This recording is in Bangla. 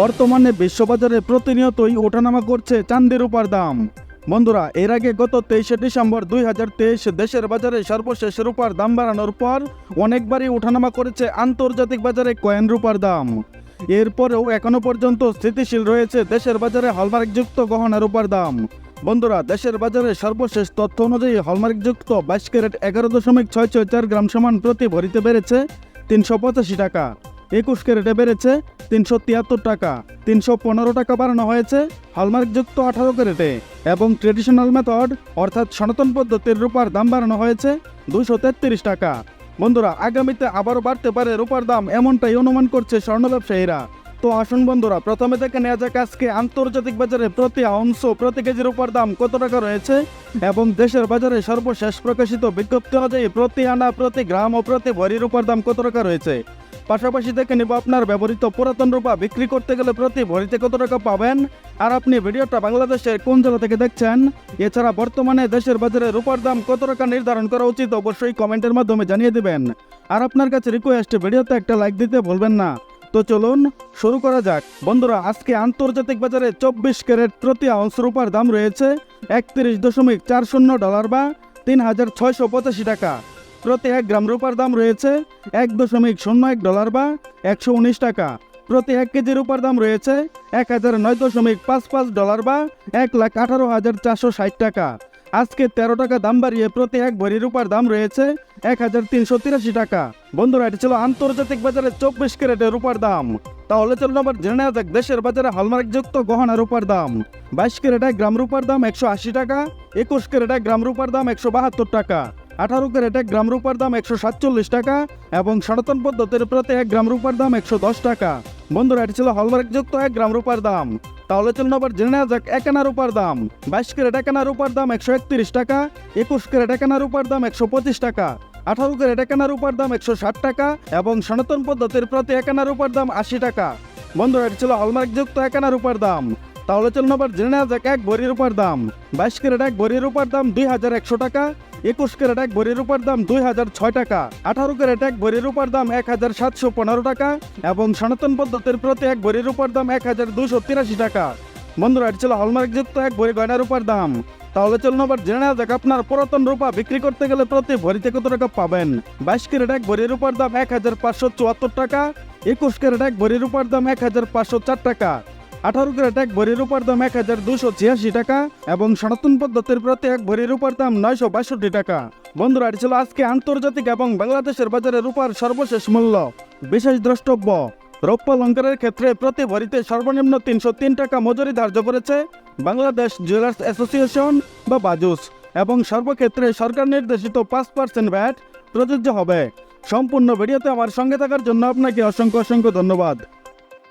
বর্তমানে বিশ্ববাজারে প্রতিনিয়তই ওঠানামা করছে চান্দের রূপার দাম। বন্ধুরা, এর আগে গত তেইশে ডিসেম্বর দুই হাজার তেইশ দেশের বাজারে সর্বশেষ রূপার দাম বাড়ানোর পর অনেকবারই ওঠানামা করেছে আন্তর্জাতিক বাজারে কয়েন রূপার দাম। এরপরেও এখনও পর্যন্ত স্থিতিশীল রয়েছে দেশের বাজারে হলমার্কযুক্ত গহনা রূপার দাম। বন্ধুরা, দেশের বাজারে সর্বশেষ তথ্য অনুযায়ী হলমার্কযুক্ত বাইশ ক্যারেট এগারো দশমিক ছয় ছয় চার গ্রাম সমান প্রতি ভরিতে বেড়েছে তিনশো পঁচাশি টাকা। একুশ ক্যারেটে বেড়েছে তিনশো তিয়াত্তর টাকা। তিনশো পনেরো টাকা বাড়ানো হয়েছে হলমার্কযুক্ত আঠারো ক্যারেটে এবং ট্রেডিশনাল মেথড অর্থাৎ সনাতন পদ্ধতির রূপার দাম বাড়ানো হয়েছে দুশো তেত্রিশ টাকা। বন্ধুরা, আগামীতে আবারও বাড়তে পারে রূপার দাম এমনটাই অনুমান করছে স্বর্ণ ব্যবসায়ীরা। তো আসুন বন্ধুরা, প্রথমে থেকে নেওয়া যাক আজকে আন্তর্জাতিক বাজারে প্রতি অংশ প্রতি কেজির উপর দাম কত টাকা রয়েছে এবং দেশের বাজারে সর্বশেষ প্রকাশিত বিজ্ঞপ্তি অনুযায়ী প্রতি আনা, প্রতি গ্রাম ও প্রতি ভরির উপর দাম কত টাকা রয়েছে? পাশাপাশি দেখে নিব আপনার ব্যবহৃত পুরাতন রূপা বিক্রি করতে গেলে প্রতি ভরিতে কত টাকা পাবেন? আর আপনি ভিডিওটা বাংলাদেশের কোন জেলা থেকে দেখছেন? এছাড়া বর্তমানে দেশের বাজারে রূপার দাম কত টাকা নির্ধারণ করা উচিত অবশ্যই কমেন্টের মাধ্যমে জানিয়ে দেবেন। আর আপনার কাছে রিকোয়েস্ট ভিডিওতে একটা লাইক দিতে ভুলবেন না। তো চলুন, শুরু করা যাক। বন্ধুরা, আজকে আন্তর্জাতিক বাজারে চব্বিশ ক্যারেট প্রতি আউন্স রূপার দাম রয়েছে একত্রিশ দশমিক চার শূন্য ডলার বা তিন হাজার ছয়শো পঁচাশি টাকা। প্রতি এক গ্রাম রূপার দাম রয়েছে এক দশমিক শূন্য এক ডলার বা একশো উনিশ টাকা। প্রতি এক কেজি রূপার দাম রয়েছে এক হাজার নয় দশমিক পাঁচ পাঁচ ডলার বা এক লাখ আঠারো হাজার চারশো ষাট টাকা। আজকে তেরো টাকা দাম বাড়িয়ে প্রতি এক ভরি রূপার দাম রয়েছে এক হাজার তিনশো তিরাশি টাকা। বন্ধুরা, এটি ছিল আন্তর্জাতিক বাজারে চব্বিশ ক্যারেটের রূপার দাম। তাহলে চলুন আবার জেনে নেওয়া যাক, দেশের বাজারে হলমার্কযুক্ত গহনা রূপার দাম। বাইশ ক্যারেট এক গ্রাম রূপার দাম একশো আশি টাকা, একুশ ক্যারেট এক গ্রাম রূপার দাম একশো বাহাত্তর টাকা। আঠারো ক্যারেট গ্রাম রূপার দাম একশো সাতচল্লিশ টাকা এবং সনাতন পদ্ধতির প্রতি এক গ্রাম রূপার দাম একশো দশ টাকা। বন্ধুরা, এটি ছিল হলমার্কযুক্ত এক গ্রাম রূপার দাম। তাহলে চলুন আবার জেনে নেওয়া যাক এক আনা রূপার দাম। বাইশ ক্যারেট এক আনা রূপার দাম একশো একত্রিশ টাকা, একুশ ক্যারেট এক আনা রূপার দাম একশো পঁচিশ টাকা, আঠারো ক্যারেট এক আনা রূপার দাম একশো ষাট টাকা এবং সনাতন পদ্ধতির প্রতি এক আনা রূপার দাম আশি টাকা। বন্ধুরা, এটি ছিল হলমার্কযুক্ত এক আনা রূপার দাম। তাহলে চলুন আবার জেনে নেওয়া যাক এক ভরি রূপার দাম। বাইশ ক্যারেট এক ভরি রূপার দাম দুই হাজার একশো টাকা একুশ ক্যারেট এক ভরি রূপার দাম দুই হাজার ছয় টাকা, আঠারো ক্যারেট এক ভরি রূপার দাম এক হাজার সাতশো পনেরো টাকা এবং সনাতন পদ্ধতির প্রতি এক ভরি রূপার দাম এক হাজার দুশো তিরাশি টাকা। বন্ধুরা, এটি ছিল হলমার্কযুক্ত এক ভরি গয়না রূপার দাম। তাহলে চলুন আবার জেনে নেওয়া যাক, আপনার পুরাতন রূপা বিক্রি করতে গেলে প্রতি ভরিতে কত টাকা পাবেন? বাইশ ক্যারেট এক ভরি রূপার দাম এক হাজার পাঁচশো চুয়াত্তর টাকা, একুশ ক্যারেট এক ভরি রূপার দাম এক হাজার পাঁচশো চার টাকা। আঠারো ক্যারেট এক ভরি রূপার দাম এক হাজার দুশো ছিয়াশি টাকা এবং সনাতন পদ্ধতির প্রতি এক ভরি রূপার দাম নয়শো বাষট্টি টাকা। বন্ধুরা, এটি ছিল আজকে আন্তর্জাতিক এবং বাংলাদেশের বাজারে রূপার সর্বশেষ মূল্য। বিশেষ দ্রষ্টব্য, রৌপ্য অলঙ্কারের ক্ষেত্রে প্রতি ভরিতে সর্বনিম্ন তিনশো তিন টাকা মজুরি ধার্য করেছে বাংলাদেশ জুয়েলার্স অ্যাসোসিয়েশন বা বাজুস এবং সর্বক্ষেত্রে সরকার নির্দেশিত পাঁচ পার্সেন্ট ভ্যাট প্রযোজ্য হবে। সম্পূর্ণ ভিডিওতে আমার সঙ্গে থাকার জন্য আপনাকে অসংখ্য অসংখ্য ধন্যবাদ।